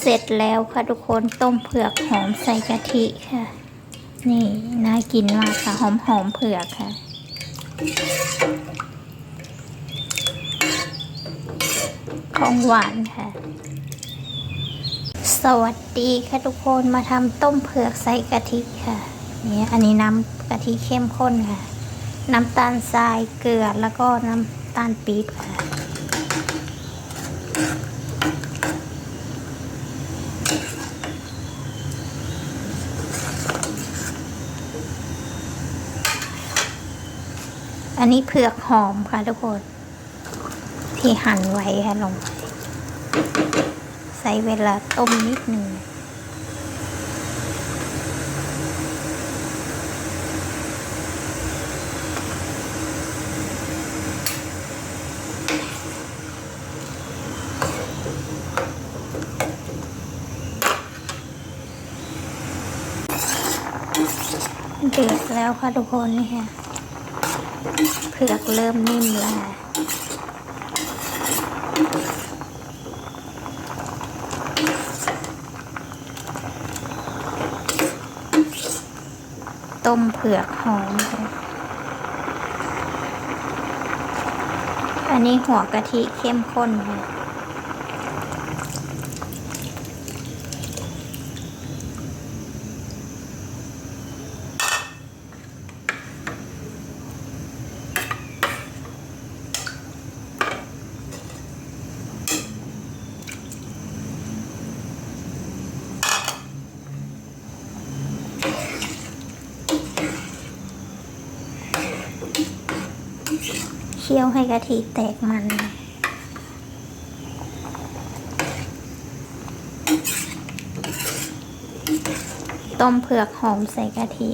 เสร็จแล้วค่ะทุกคนต้มเผือกหอมใส่กะทิค่ะ นี่น่ากินมากค่ะหอมหอมเผือกค่ะของหวานค่ะ สวัสดีค่ะทุกคนมาทำต้มเผือกใส่กะทิค่ะนี่อันนี้น้ำกะทิเข้มข้นค่ะ น้ำตาลทรายเกลือแล้วก็น้ำตาลปี๊บค่ะ อันนี้เผือกหอมค่ะทุกคน ที่หั่นไว้ค่ะลงไป ใส่เวลาต้มนิดหนึ่งเดือดแล้วค่ะทุกคนนี่ค่ะ เผือกเริ่มนิ่มแล้วต้มเผือกหอมอันนี้หัวกะทิเข้มข้นเลย เคี่ยวให้กะทิแตกมัน ต้มเผือกหอมใส่กะทิ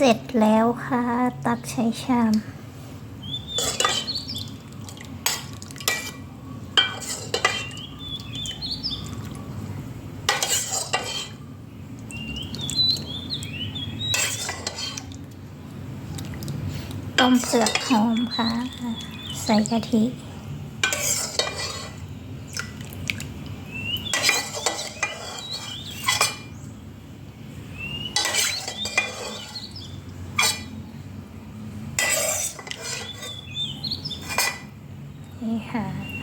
เสร็จแล้วค่ะ ตักใช้ชาม ต้มเผือกหอมค่ะ ใส่กะทิ นี่ค่ะ